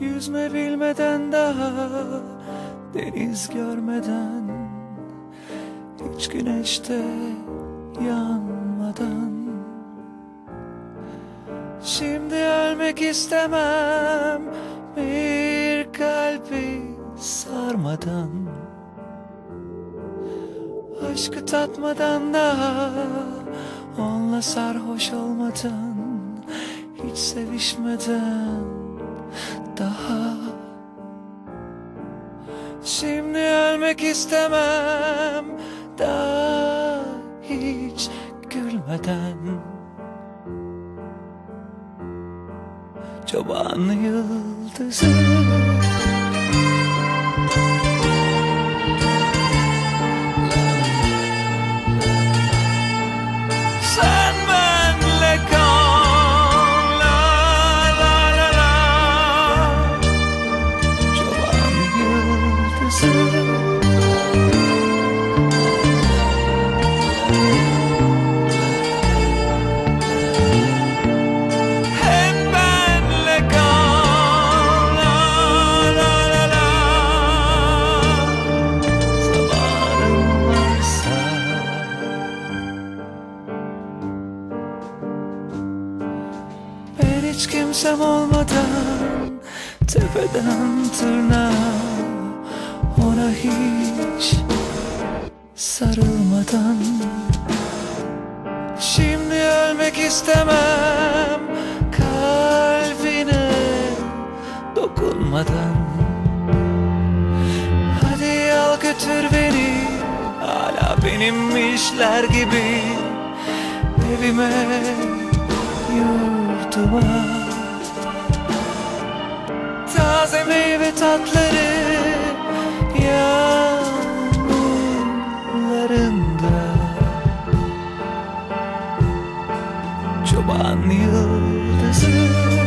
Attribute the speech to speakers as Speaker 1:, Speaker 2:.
Speaker 1: Yüzme bilmeden daha deniz görmeden hiç güneşte yanmadan. Şimdi ölmek istemem bir kalbi sarmadan. Aşkı tatmadan daha Onunla sarhoş olmadan Hiç sevişmeden daha. Şimdi ölmek istemem. Daha hiç gülmeden. Çoban yıldızı hiç kimsem olmadan Tepeden tırnağa sarılmadan Şimdi ölmek istemem. Kalbine dokunmadan. Hadi al götür beni. Hala benimmişler gibi. Evime yurduma Taze meyve tatları Çoban yıldızı